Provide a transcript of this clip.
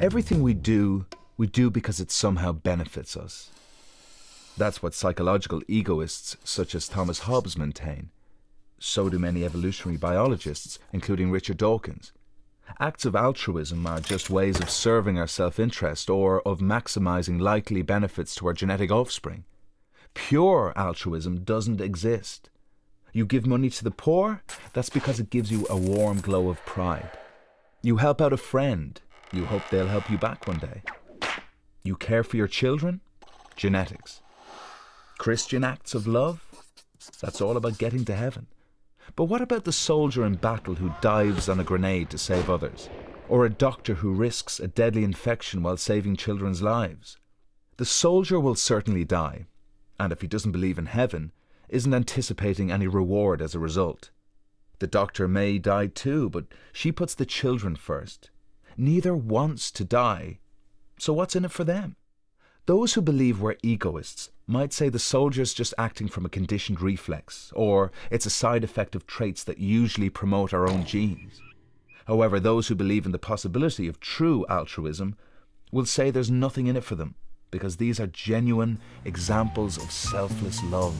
Everything we do, we do because it somehow benefits us. That's what psychological egoists such as Thomas Hobbes maintain. So do many evolutionary biologists, including Richard Dawkins. Acts of altruism are just ways of serving our self interest or of maximizing likely benefits to our genetic offspring. Pure altruism doesn't exist. You give money to the poor, that's because it gives you a warm glow of pride. You help out a friend, you hope they'll help you back one day. You care for your children, genetics. Christian acts of love, that's all about getting to heaven. But what about the soldier in battle who dives on a grenade to save others? Or a doctor who risks a deadly infection while saving children's lives? The soldier will certainly die, and if he doesn't believe in heaven, isn't anticipating any reward as a result. The doctor may die too, but she puts the children first. Neither wants to die, so what's in it for them? Those who believe we're egoists might say the soldier's just acting from a conditioned reflex, or it's a side effect of traits that usually promote our own genes. However, those who believe in the possibility of true altruism will say there's nothing in it for them, because these are genuine examples of selfless love.